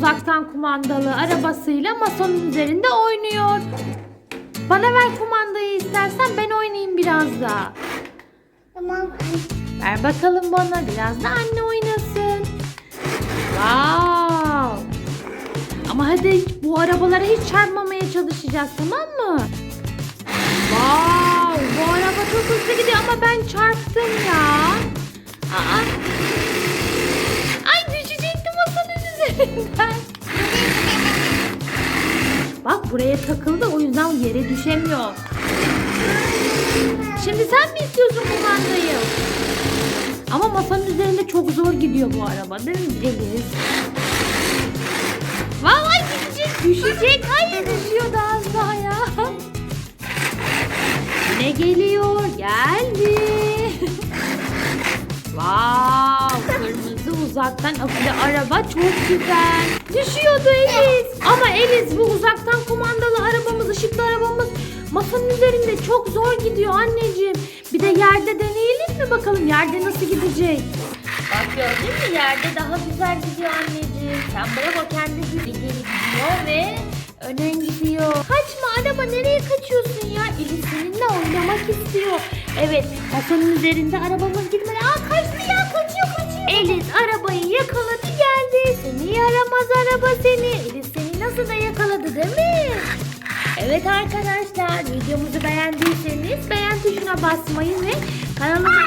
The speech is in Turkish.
uzaktan kumandalı arabasıyla masanın üzerinde oynuyor. Bana ver kumandayı istersen ben oynayayım biraz da. Tamam. Ver bakalım bana biraz da anne oynasın. Wow. Ama hadi bu arabalara hiç çarpmamaya çalışacağız tamam mı? Wow, bu araba çok hızlı gidiyor ama ben çarptım ya. Aa. Buraya takıldı o yüzden yere düşemiyor. Şimdi sen mi istiyorsun kumandayı? Ama masanın üzerinde çok zor gidiyor bu araba değil mi Eliz? Vallahi gidecek, düşecek. Hayır düşüyor daha az daha ya. Yine geliyor, geldi. Wow, kırmızı uzaktan akıllı araba çok güzel. Düşüyordu Eliz. Eliz bu uzaktan kumandalı arabamız, ışıklı arabamız masanın üzerinde çok zor gidiyor anneciğim. Bir de yerde deneyelim mi bakalım yerde nasıl gidecek? Bak gördün mü yerde daha güzel gidiyor anneciğim. Sen bırak o kendi gibi geri gidiyor ve önen gidiyor. Kaçma araba nereye kaçıyorsun ya? Elif seninle oynamak istiyor. Evet masanın üzerinde arabamız gitmeli. Aa kaçtı ya kaçıyor kaçıyor. Elif arabayı yakaladı geldi. Seni yaramaz araba seni. Elif nasıl da yakaladı değil mi? Evet arkadaşlar videomuzu beğendiyseniz beğen tuşuna basmayı ve kanalımıza